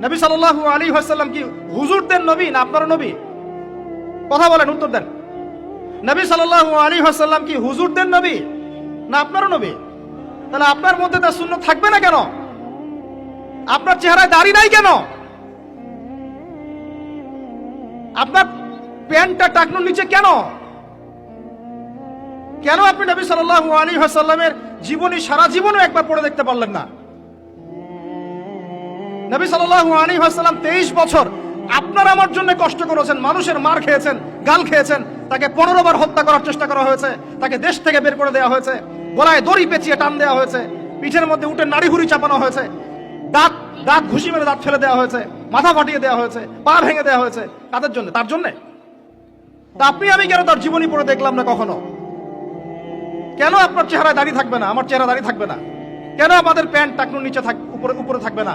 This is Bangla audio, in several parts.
নবী সাল্লাল্লাহু আলী হাসাল্লাম কি হুজুরদের নবী না আপনার নবী? কথা বলেন, উত্তর দেন। নবী সাল্লাল্লাহু আলী হাসাল্লাম কি হুজুরদের নবী না আপনারও নবী? তাহলে আপনার মধ্যে তার শূন্য থাকবে না কেন? আপনার চেহারায় দাড়ি নাই কেন? আপনার প্যান্টটা টাকনুর নিচে কেন? কেন আপনি নবী সাল্লাল্লাহু আলী হাসাল্লামের জীবনী, সারা জীবনও একবার পড়ে দেখতে পারলেন না? নবী সাল্লাল্লাহু আলী হাসাল্লাম তেইশ বছর আপনার আমার জন্য কষ্ট করেছেন, মানুষের মার খেয়েছেন, গাল খেয়েছেন, তাকে পনেরো বার হত্যা করার চেষ্টা করা হয়েছে, তাকে দেশ থেকে বের করে দেওয়া হয়েছে, গলায় দড়ি পেঁচিয়ে টান দেওয়া হয়েছে, পিঠের মধ্যে উঠে নাড়ি হুড়ি চাপানো হয়েছে, দাঁত দাঁত ঘুষি মেরে দাঁত ফেলে দেওয়া হয়েছে, মাথা ফাটিয়ে দেওয়া হয়েছে, পা ভেঙে দেওয়া হয়েছে তাদের জন্য? তার জন্য? তা আপনি আমি কেন তার জীবনী পড়ে দেখলাম না কখনো? কেন আপনার চেহারায় দাঁড়িয়ে থাকবে না? আমার চেহারা দাঁড়িয়ে থাকবে না। কেন আমাদের প্যান্ট টাকনুর নিচে থাক উপরে উপরে থাকবে না?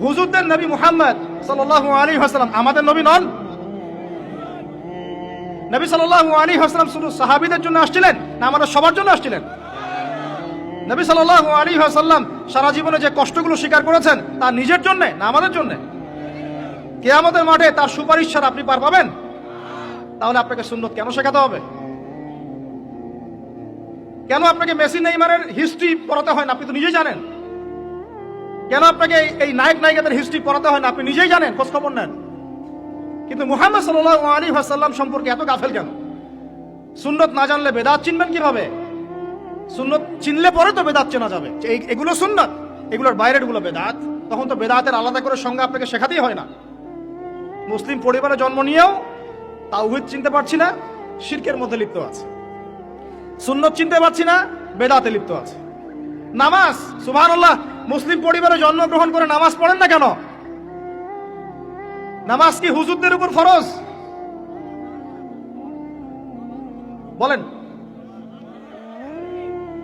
হুজুরদের নবী মুহাম্মদ সাল্লাল্লাহু আলাইহি ওয়াসাল্লাম আমাদের নবী নন? নবী সাল্লাল্লাহু আলাইহি ওয়াসাল্লাম শুধু সাহাবীদের জন্য আসছিলেন না আমাদের সবার জন্য আসছিলেন? নবী সাল্লাল্লাহু আলাইহি ওয়াসাল্লাম সারা জীবনে যে কষ্টগুলো স্বীকার করেছেন তা নিজের জন্য না আমাদের জন্য? কিয়ামতের মাঠে তার সুপারিশ ছাড়া আপনি পার পাবেন? তাহলে আপনাকে সুন্নত কেন শেখাতে হবে? কেন আপনাকে মেসি, নেইমারের হিস্ট্রি পড়াতে হয় না আপনি তো নিজেই জানেন? কেন আপনাকে এই- নায়ক নায়িকাদের হিস্ট্রি পড়াতে হয় না? আপনি নিজেই জানেন খোঁজ খবর নেন। কিন্তু মুহাম্মদ সাল্লাল্লাহু আলী ওয়াসাল্লাম সম্পর্কে এত গাফেল কেন? সুন্নত না জানলে বেদাত চিনবেন কীভাবে? সুন্নত চিনলে পরে তো বেদাত চেনা যাবে। এগুলো সুন্নত, এগুলোর বাইরেরগুলো বেদাত। তখন তো বেদাতের আলাদা করে সঙ্গে আপনাকে শেখাতেই হয় না। মুসলিম পরিবারে জন্ম নিয়েও তাওহিদ চিনতে পারছি না, শিরকের মধ্যে লিপ্ত আছে। সুন্নত চিনতে পারছি না, বেদাতে লিপ্ত আছে। নামাজ, সুবহানাল্লাহ মুসলিম পরিবারে জন্মগ্রহণ করে নামাজ পড়েন না কেন? নামাজ কি হুজুরদের উপর ফরজ? বলেন।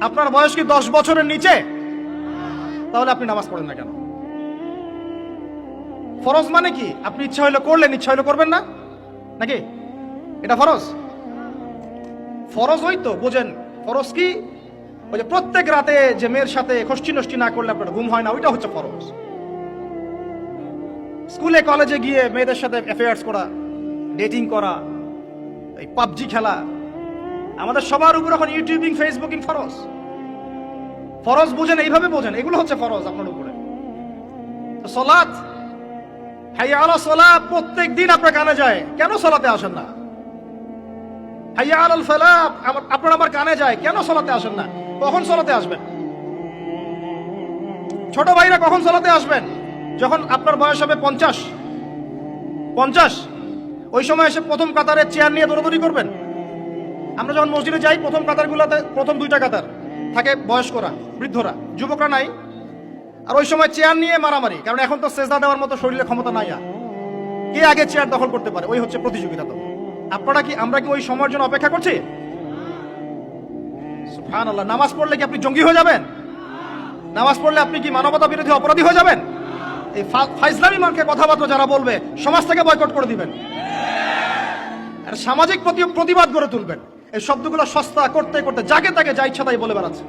আপনার বয়স কি দশ বছরের নিচে? তাহলে আপনি নামাজ পড়েন না কেন? ফরজ মানে কি? আপনি ইচ্ছা হইলে করলেন, ইচ্ছা হইলে করবেন না? নাকি? এটা ফরজ? ফরজ ওই তো বোঝেন। ফরজ কি? ওই যে প্রত্যেক রাতে যে মেয়ের সাথে খষ্টি নষ্টি না করলে আপনার ঘুম হয় না, ওইটা হচ্ছে ফরজ। স্কুলে, কলেজে গিয়ে মেয়েদের সাথে অ্যাফেয়ার্স করা ডেটিং করা, এই পাবজি খেলা, আমাদের সবার উপর এখন ইউটিউবিং, ফেসবুকিং ফরজ। ফরজ বোঝেন, এইভাবে বোঝেন, এগুলো হচ্ছে ফরজ আপনার উপরে। সলাৎ, হাইয়া আলা সলা প্রত্যেক দিন আপনার কানে যায়, কেন সলাতে আসেন না? হাইয়া আলাল ফালাহ আমার আপনার আমার কানে যায়, কেন সলাতে আসেন না? কখন সলাতে আসবেন? ছোট ভাইরা কখন সলাতে আসবেন? যখন আপনার বয়স হবে পঞ্চাশ। পঞ্চাশ? ওই সময় এসে প্রথম কাতারে চেয়ার নিয়ে দৌড়দৌড়ি করবেন? আমরা যখন মসজিদে যাই, প্রথম কাতারগুলোতে প্রথম দুইটা কাতার থাকে বয়স্করা, বৃদ্ধরা। যুবকরা নাই। আর ওই সময় চেয়ার নিয়ে মারামারি, কারণ এখন তো সেজদা দেওয়ার মতো শরীরে ক্ষমতা নাই আর। কে আগে চেয়ার দখল করতে পারে? ওই হচ্ছে প্রতিযোগিতা তো। আপনারা কি, আমরা কি ওই সময়ের জন্য অপেক্ষা করছি? সুবহানাল্লাহ, নামাজ পড়লে কি আপনি জঙ্গি হয়ে যাবেন? নামাজ পড়লে আপনি কি মানবতা বিরোধী অপরাধী হয়ে যাবেন? এই ফাইজলামি মার্কে কথাবার্তা যারা বলবে সমাজ থেকে বয়কট করে দিবেন। আর সামাজিক প্রতি- প্রতিবাদ গড়ে তুলবেন। এই শব্দগুলো সস্তা করতে করতে যাকে তাকে যা ইচ্ছা তাই বলে বেড়াচ্ছে।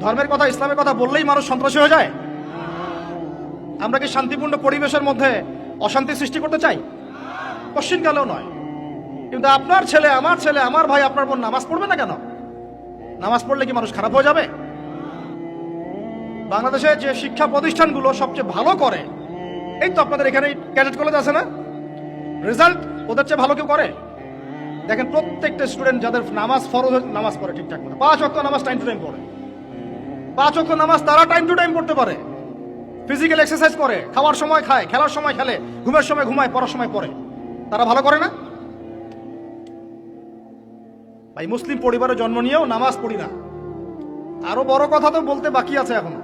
ধর্মের কথা, ইসলামের কথা বললেই মানুষ সন্ত্রাসী হয়ে যায়। আমরা কি শান্তিপূর্ণ পরিবেশের মধ্যে অশান্তি সৃষ্টি করতে চাই? পশ্চিমকালেও নয়। কিন্তু আপনার ছেলে, আমার ছেলে, আমার ভাই আপনার বোন নামাজ পড়বে না কেন? নামাজ পড়লে কি মানুষ খারাপ হয়ে যাবে? বাংলাদেশে যে শিক্ষা প্রতিষ্ঠানগুলো সবচেয়ে ভালো করে, এই তো আপনাদের এখানে ক্যাডেট কলেজ আছে না? রেজাল্ট ওদের চেয়ে ভালো কেউ করে? দেখেন প্রত্যেকটা স্টুডেন্ট যাদের নামাজ ফরজ নামাজ পড়ে ঠিকঠাক মতো। পাঁচ অক্ট নামাজ টাইম টু টাইম পড়ে। পাঁচ অক্ট নামাজ তারা টাইম টু টাইম পড়তে পারে। ফিজিক্যাল এক্সারসাইজ করে, খাওয়ার সময় খায়, খেলার সময় খেলে, ঘুমের সময় ঘুমায়, পড়ার সময় পড়ে। তারা ভালো করে না? ভাই মুসলিম পরিবারে জন্ম নিয়েও নামাজ পড়ি না। আরও বড় কথা তো বলতে বাকি আছে এখনও।